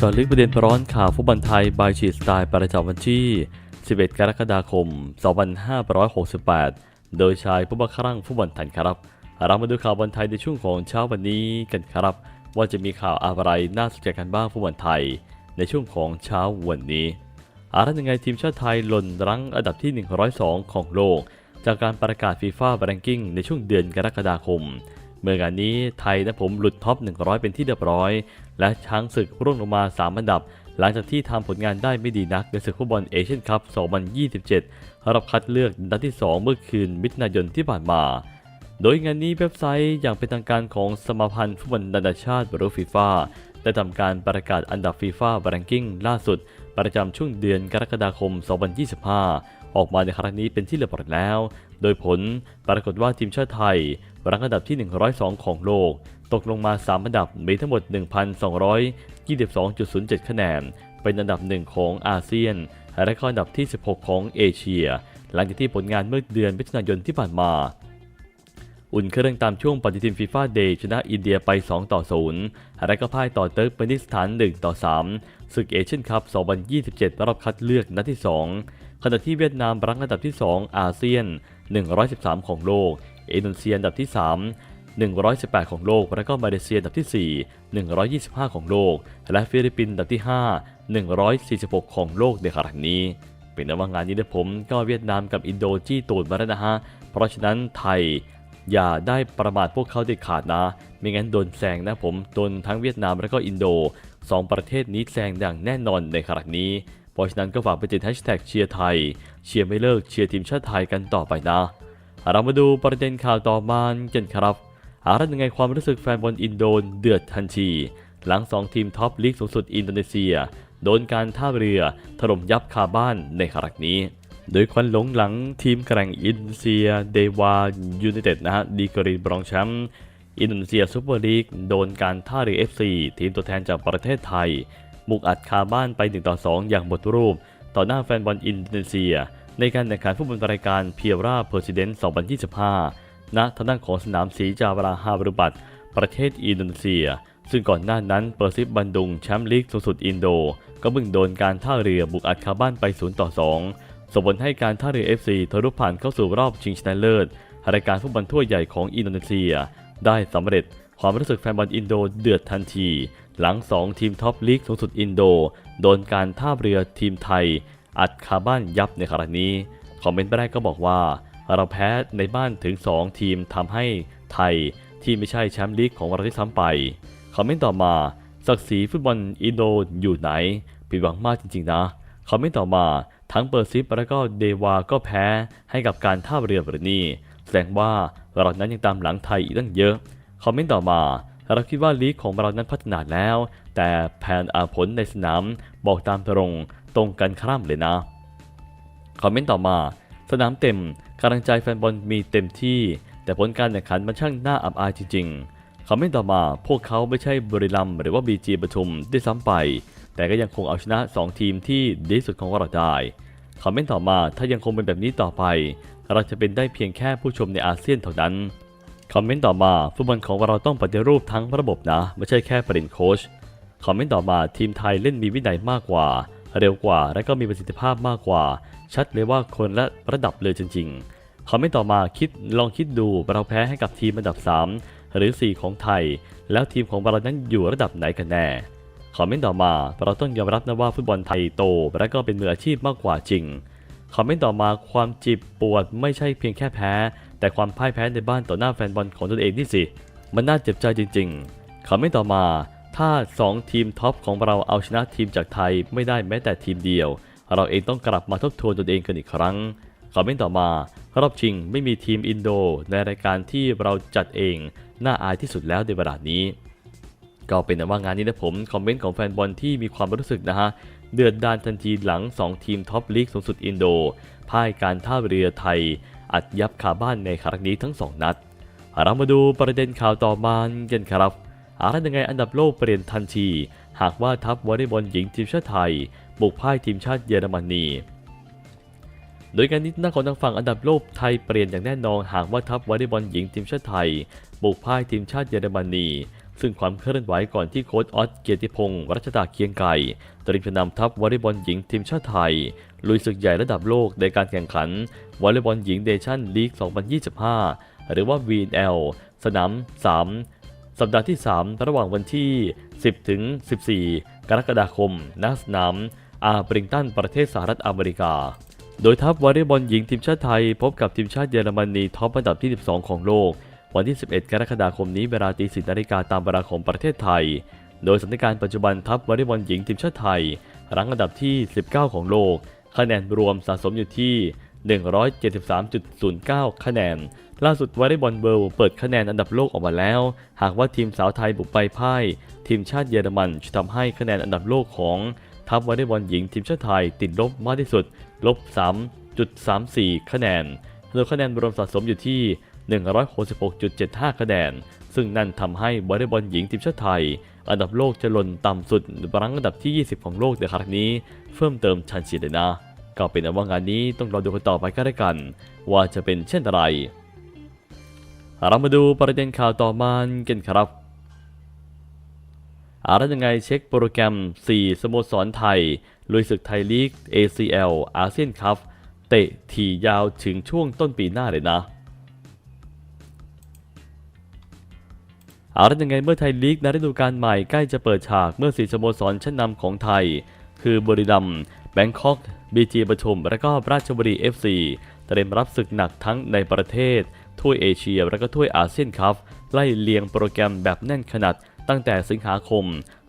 จอดลึกประเด็นร้อนข่าวฟุตบอลไทยบายชีสไตล์ประจำวันที่ 11 กรกฎาคม 2568 โดยชายผู้บังคับครั่งฟุตบอลไทยครับ เรามาดูข่าวบอลไทยในช่วงของเช้าวันนี้กันครับ ว่าจะมีข่าวอะไรน่าสนใจกันบ้างฟุตบอลไทย ในช่วงของเช้าวันนี้อาร์ยังไงทีมชาติไทยหล่นรั้งอันดับที่ 102 ของโลก จากการประกาศฟีฟ่าแรงกิ้งในช่วงเดือนกรกฎาคม เมื่องานนี้ไทยนะผมหลุดท็อป 100 เป็นที่เรียบร้อย และช้างศึกร่วงลงมา 3 อันดับ หลังจากที่ทำผลงานได้ไม่ดีนักในศึกฟุตบอลเอเชียนคัพ 2027รอบคัดเลือกนัดที่ 2 เมื่อคืนมิถุนายนที่ผ่านมา โดยงานนี้เว็บไซต์อย่างเป็นทางการของสมาพันธ์ฟุตบอลนานาชาติหรือฟีฟ่าได้ทำการประกาศอันดับฟีฟ่าแรงกิ้งล่าสุด ประจำช่วงเดือนกรกฎาคม 2025 ออกมาในครั้งนี้เป็นที่เรียบร้อยแล้ว โดยผลปรากฏว่าทีมชาติไทย รั้งอันดับที่ 102 ของโลก ตกลงมา 3 อันดับมีทั้งหมด 1,222.07 คะแนน เป็นอันดับหนึ่งของอาเซียน และก็อันดับที่ 16 ของเอเชีย หลังจากที่ผลงานเมื่อเดือนมิถุนายนที่ผ่านมาอุ่นเครื่องตามช่วงปฏิทินฟีฟ่าเดย์ชนะอินเดียไป 2 ต่อ 0 และก็พ่ายต่อเติร์กเมนิสถาน 1 ต่อ 3 ศึกเอเชียนคัพ 2027 รอบคัดเลือกนัดที่ 2 ขณะที่เวียดนามรั้งอันดับที่ 2 อาเซียน 113 ของโลก อินโดนีเซียอันดับที่ 3 118 ของโลก และก็มาเลเซียอันดับที่ 4 125 ของโลก และฟิลิปปินส์อันดับที่ 5 146 ของโลกในขณะนี้ เป็นว่างานนี้นะผมก็เวียดนามกับอินโดจี้ตูดมาแล้วนะฮะ เพราะฉะนั้นไทยอย่าได้ประมาทพวกเขาเด็ดขาดนะ ไม่งั้นโดนแซงนะผมโดนทั้งเวียดนามและก็อินโดสองประเทศนี้แซงอย่างแน่นอนในขณะนี้ เพราะฉะนั้นก็ฝากไปติดแฮชแท็กเชียร์ไทย เชียร์ไม่เลิกเชียร์ทีมชาติไทยกันต่อไปนะ เรามาดูประเด็นข่าวต่อมากันครับอารัยังไงความรู้สึกแฟนบอลอินโดนเดือดทันที หลัง 2 ทีมท็อปลีกสูงสุดอินโดนีเซีย โดนการท่าเรือถล่มยับคาบ้านในครั้งนี้ โดยควันหลงหลังทีมแกร่งอินโดนีเซียเดวายูไนเต็ดนะฮะดีกรีบรองแชมป์อินโดนีเซียซูเปอร์ลีกโดนการท่าเรือ FC ทีมตัวแทนจากประเทศไทยบุกอัดคาบ้านไป1ต่อ2อย่างหมดรูป ต่อหน้าแฟนบอลอินโดนีเซีย ในการแข่งขันฟุตบอลรายการเพียร่าเพอร์ซิเดนต์2025 ณ ทางด้านของสนามสีจาวราฮาบรุบัตประเทศอินโดนีเซีย ซึ่งก่อนหน้านั้นเปอร์ซิฟบันดุงแชมป์ลีกสูงสุดอินโด ก็เพิ่งโดนการท่าเรือบุกอัดคาบ้านไป0ต่อ2ส่งผลให้การท่าเรือ FC ทะลุผ่านเข้าสู่รอบชิงชนะเลิศรายการฟุตบอลถ้วใหญ่ของอินโดนีเซีย ได้สำเร็จความรู้สึกแฟนบอลอินโดเดือดทันที หลัง 2 ทีมท็อปลีกสูงสุดอินโด โดนการท่าเรือทีมไทย อัดคาบ้านยับในครั้งนี้ คอมเมนต์แรกก็บอกว่า เราแพ้ในบ้านถึง 2 ทีมทำให้ไทยที่ไม่ใช่แชมป์ลีกของเราที่ซ้ำไป คอมเมนต์ต่อมา ศักดิ์ศรีฟุตบอลอินโดอยู่ไหน ผิดหวังมากจริง ๆ นะ คอมเมนต์ต่อมา ทั้งเปอร์ซิฟและก็เดวาก็แพ้ให้กับการท่าเรือแบบนี้แสดงว่าเรานั้นยังตามหลังไทยอีกตั้งเยอะ คอมเมนต์ต่อมาเราคิดว่าลีกของเรานั้นพัฒนาแล้ว แต่แผนอาผลในสนามบอกตามตรง ตรงกันข้ามเลยนะ คอมเมนต์ต่อมา สนามเต็มกำลังใจแฟนบอลมีเต็มที่ แต่ผลการแข่งขันมันช่างน่าอับอายจริงๆ คอมเมนต์ต่อมาพวกเขาไม่ใช่บริลัมหรือว่าบีจีปทุมได้ซ้ำไป แต่ก็ยังคงเอาชนะ 2 ทีมที่ดีสุดของเราได้คอมเมนต์ต่อมาถ้ายังคงเป็นแบบนี้ต่อไป เราจะเป็นได้เพียงแค่ผู้ชมในอาเซียนเท่านั้นคอมเมนต์ต่อมาฟุตบอลของเราต้องปฏิรูปทั้งระบบนะ ไม่ใช่แค่ประเด็นโค้ชคอมเมนต์ต่อมาทีมไทยเล่นมีวินัยมากกว่า เร็วกว่าและก็มีประสิทธิภาพมากกว่า ชัดเลยว่าคนละระดับเลยจริงๆคอมเมนต์ต่อมาคิดลองคิดดูเราแพ้ให้กับทีมอันดับ 3 หรือ 4 ของไทย แล้วทีมของเรานั้นอยู่ระดับไหนกันแน่คอมเมนต์ต่อมาเราต้องยอมรับนะว่าฟุตบอลไทยโต และก็เป็นมืออาชีพมากกว่าจริงคอมเมนต์ต่อมาความจิบปวดไม่ใช่เพียงแค่แพ้ แต่ความพ่ายแพ้ในบ้านต่อหน้าแฟนบอลของตนเองนี่สิ มันน่าเจ็บใจจริงๆคอมเมนต์ต่อมา ถ้า 2 ทีมท็อปของเราเอาชนะทีมจากไทยไม่ได้แม้แต่ทีมเดียว เราเองต้องกลับมาทบทวนตนเองกันอีกครั้งคอมเมนต์ต่อมา รอบชิงไม่มีทีมอินโด ในรายการที่เราจัดเอง น่าอายที่สุดแล้วในเวลานี้ ก็เป็นว่างานนี้นะผม คอมเมนต์ของแฟนบอลที่มีความรู้สึกนะฮะ เดือดดานทันทีหลัง 2 ทีมท็อปลีกสูงสุดอินโดพ่ายการท่าเรือไทย อัดยับคาบ้านในครั้งนี้ทั้ง 2 นัดเรามาดูประเด็นข่าวต่อมากันครับ อะไรยังไงอันดับโลกเปลี่ยนทันที หากว่าทัพวอลเลย์บอลหญิงทีมชาติไทย บุกพ่ายทีมชาติเยอรมนี โดยการนี้หน้าของทางฝั่งอันดับโลกไทยเปลี่ยนอย่างแน่นอนหากว่าทัพวอลเลย์บอลหญิงทีมชาติไทย บุกพ่ายทีมชาติเยอรมนีซึ่งความเคลื่อนไหวก่อนที่โค้ชออสเกียรติพงศ์รัชดาเคียงไก่เตรียมจะนำทัพวอลเลย์บอลหญิงทีมชาติไทย ลุยศึกใหญ่ระดับโลกในการแข่งขันวอลเลย์บอลหญิงเดชั่นลีก 2025 หรือว่า VNL สนาม 3 สัปดาห์ที่ 3 ระหว่างวันที่ 10 ถึง 14 กรกฎาคมณสนามอาร์บริงตันประเทศสหรัฐอเมริกา โดยทัพวอลเลย์บอลหญิงทีมชาติไทย พบกับทีมชาติเยอรมนีท็อปอันดับที่ 12 ของโลก วันที่ 11 กรกฎาคมนี้เวลาตี10นาฬิกาตามเวลาของประเทศไทย โดยสถานการณ์ปัจจุบันทัพวอลเลย์บอลหญิงทีมชาติไทย รั้งอันดับที่ 19 ของโลก คะแนนรวมสะสมอยู่ที่ 173.09 คะแนน ล่าสุดวอลเลย์บอลเวิลด์เปิดคะแนนอันดับโลกออกมาแล้ว หากว่าทีมสาวไทยบุกไปพ่าย ทีมชาติเยอรมันจะทำให้คะแนนอันดับโลกของทัพวอลเลย์บอลหญิงทีมชาติไทยติดลบมากที่สุด ลบ 3.34 คะแนนโดยคะแนนรวมสะสมอยู่ที่ 166.75 คะแนน ซึ่งนั่นทำให้วอลเลย์บอลหญิงทีมชาติไทย อันดับโลกจะหล่นต่ำสุดรั้งอันดับที่ 20 ของโลกในครั้งนี้ เพิ่มเติมชันฉีดเลยนะก็เป็นอันว่างานนี้ต้องรอดูกันต่อไปก็แล้วกัน ว่าจะเป็นเช่นไร เรามาดูประเด็นข่าวต่อมากันครับอาแล้วยังไงเช็คโปรแกรม 4 สโมสรไทย ลุยศึกไทยลีก ACL อาเซียนคัพเตะถี่ยาวถึงช่วงต้นปีหน้าเลยนะอาละยังไงเมื่อไทยลีกในฤดูกาลใหม่ใกล้จะเปิดฉากเมื่อสีสโมสรชั้นนำของไทย คือบรีรัมแบงคอกบีจีปทุม และก็ราชบุรี FC เตรียมรับศึกหนักทั้งในประเทศ ถ้วยเอเชียและก็ถ้วยอาเซียนคัพไล่เลียงโปรแกรมแบบแน่นขนาดตั้งแต่สิงหาคม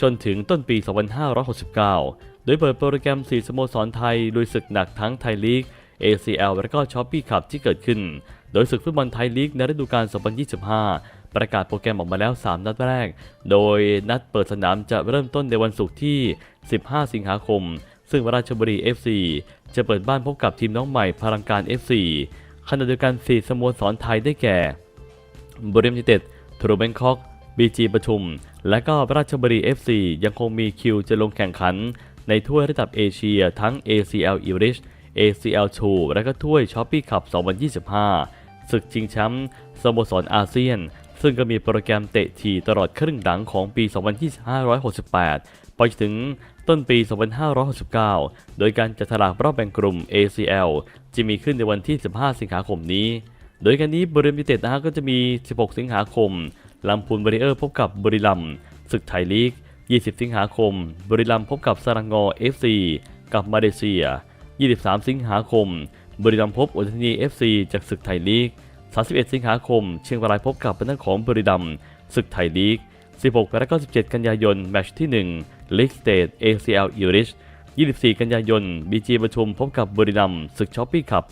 จนถึงต้นปี 2569 โดยเปิดโปรแกรม 4 สโมสรไทยลุยศึกหนักทั้งไทยลีก ACL และก็ช้อปปี้คัพที่เกิดขึ้น โดยศึกฟุตบอลไทยลีกในฤดูกาล 2025 ประกาศโปรแกรมออกมาแล้ว 3 นัดแรก โดยนัดเปิดสนามจะเริ่มต้นในวันศุกร์ที่ 15 สิงหาคม ซึ่งราชบุรี FC จะเปิดบ้านพบกับทีมน้องใหม่พลังการ FC ขณะเดียวกัน 4 สโมสรไทยได้แก่บรีรัมยูเต็ดทรูแบงคอกบีจีปทุม และก็ราชบุรี FC ยังคงมีคิวจะลงแข่งขัน ในถ้วยระดับเอเชียทั้ง ACL e r i s h ACL 2และก็ถ้วยช้อปปี้คัพ2025 ศึกชิงแชมป์สโมสรอาเซียน ซึ่งก็มีโปรแกรมเตะทีตลอดครึ่งหลังของปี 2568 ไปถึงต้นปี 2569 โดยการจัดฉลากรอบแบ่งกลุ่ม ACL จะมีขึ้นในวันที่ 15 สิงหาคมนี้ โดยการนี้บริมยูไนเต็ดนะฮะก็จะมี 16 สิงหาคมลำพูนบริเออร์พบกับบุรีรัมย์ศึกไทยลีก 20 สิงหาคม บุรีรัมย์พบกับสรังงอ FC กับมาเลเซีย 23 สิงหาคม บุรีรัมย์พบอุทนี FC จากศึกไทยลีก 31 สิงหาคม เชียงรายพบกับเป็นนักของบุรีรัมย์ศึกไทยลีก 16 และก็ 17 กันยายนแมตช์ที่ 1 ลีกสเตท ACL ยูริช24 กันยายน BG ประชุมพบกับบุรีรัมย์ศึกช้อปปี้คัพ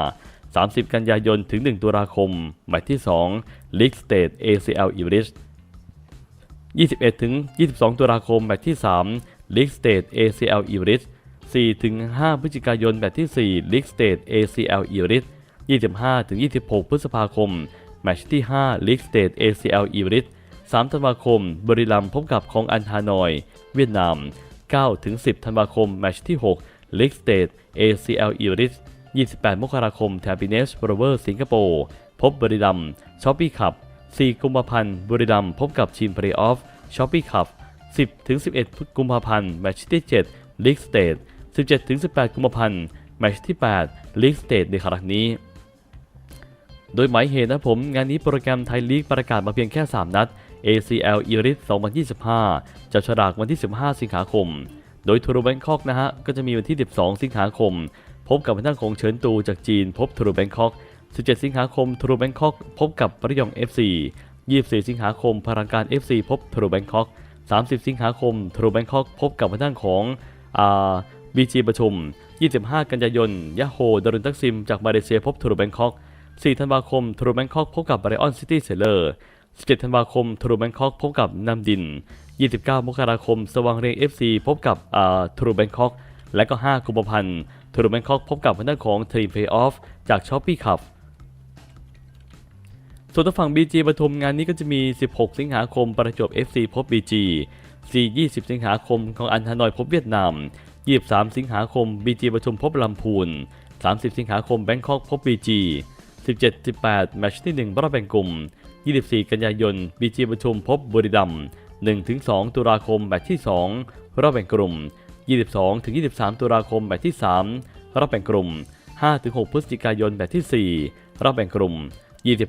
2025 30 กันยายน ถึง 1 ตุลาคม แมตช์ที่2ลีกสเตท ACL ยูริช21 ถึง 22 ตุลาคม แมตช์ที่3ลีกสเตท ACL ยูริช4ถึง 5 พฤศจิกายน แมตช์ที่4ลีกสเตท ACL ยูริช25 ถึง 26 พฤษภาคม แมตช์ที่5ลีกสเตท ACL ยูริช 3 ธันวาคมบริลัมพบกับของอันฮานอย เวียดนาม9ถึง10 ธันวาคม แมตช์ที่6ลีกสเตท ACL ยูริช28 มกราคมแทมปิเนสโรเวอร์สิงคโปร์พบบริลัมช้อปปี้คัพ4กุมภาพันธ์บริลัมพบกับทีมเพลย์ออฟช้อปปี้คัพ10ถึง11 กุมภาพันธ์แมตช์ที่7ลีกสเตท17ถึง18 กุมภาพันธ์แมตช์ที่8ลีกสเตทในครั้งนี้โดยหมายเหตุนะผม งานนี้โปรแกรมไทยลีกประกาศมาเพียงแค่ 3 นัด ACL e r i t 2025 จะฉลากวันที่ 15 สิงหาคม โดยทูรูแบงคอกนะฮะ ก็จะมีวันที่ 12 สิงหาคม พบกับทางของเฉินตูจากจีน พบทูรูแบงคอก 17 สิงหาคมทูรูแบงคอก พบกับปริยอง FC 24 สิงหาคมพลังการ FC พบทูรูแบงคอก 30 สิงหาคมทูรูแบงคอก พบกับทางของอ่าบีจีประชุม 25 กันยายนยาโฮดารุนตักซิม จากมาเลเซียพบทูรูแบงคอก 4 ธันวาคมทูรูแบงคอกพบกับไบรออนซิตี้เซเลอร์ 17 ธันวาคมทรูแบงคอกพบกับนำดิน 29 มกราคม สว่างเรียง FC พบกับอ่าทรูแบงคอกและก็ 5 กุมภาพันธ์ทรูแบงคอกพบกับทางด้านของทรีเพย์ออฟจากช้อปปี้คัพส่วนทางฝั่ง BG ปทุมงานนี้ก็จะมี 16 สิงหาคมประจวบ FC พบ BG 4 20 สิงหาคมของอันฮานอยพบเวียดนาม 23 สิงหาคม BG ปทุมพบลำพูน 30 สิงหาคมแบงคอกพบ BG 17 18 แมตช์ที่ 1 รอบแบ่งกลุ่ม 24 กันยายน BG ประชุมพบบุรีรัมย์1-2 ตุลาคมแมตช์ที่ 2 รอบแบ่งกลุ่ม 22-23 ตุลาคมแมตช์ที่ 3 รอบแบ่งกลุ่ม 5-6 พฤศจิกายนแมตช์ที่ 4 รอบแบ่งกลุ่ม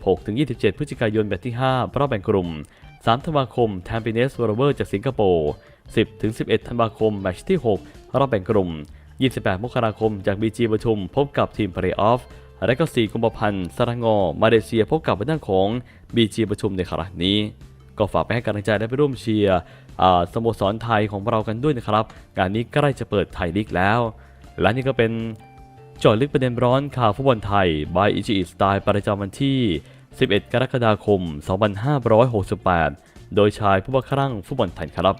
26-27 พฤศจิกายนแมตช์ที่ 5 รอบแบ่งกลุ่ม 3 ธันวาคมแทมปิเนสวอร์เวอร์จากสิงคโปร์ 10-11 ธันวาคมแมตช์ที่ 6 รอบแบ่งกลุ่ม 28 มกราคมจาก BG ประชุมพบกับทีมเพลย์ออฟ และก็ 4 กุมภาพันธ์สระงอ มาเลเซียพบกับด้านของ BG ประชุมในครั้งนี้ ก็ฝากไปให้กำลังใจและไปร่วมเชียร์สโมสรไทยของเรากันด้วยนะครับ งานนี้ใกล้จะเปิดไทยลีกแล้ว และนี่ก็เป็นจอดลึกประเด็นร้อนข่าวฟุตบอลไทย by i c h i Style ประจำวันที่ 11 กรกฎาคม 2568 โดยชายผู้บังคับฟุตบอลไทยครับ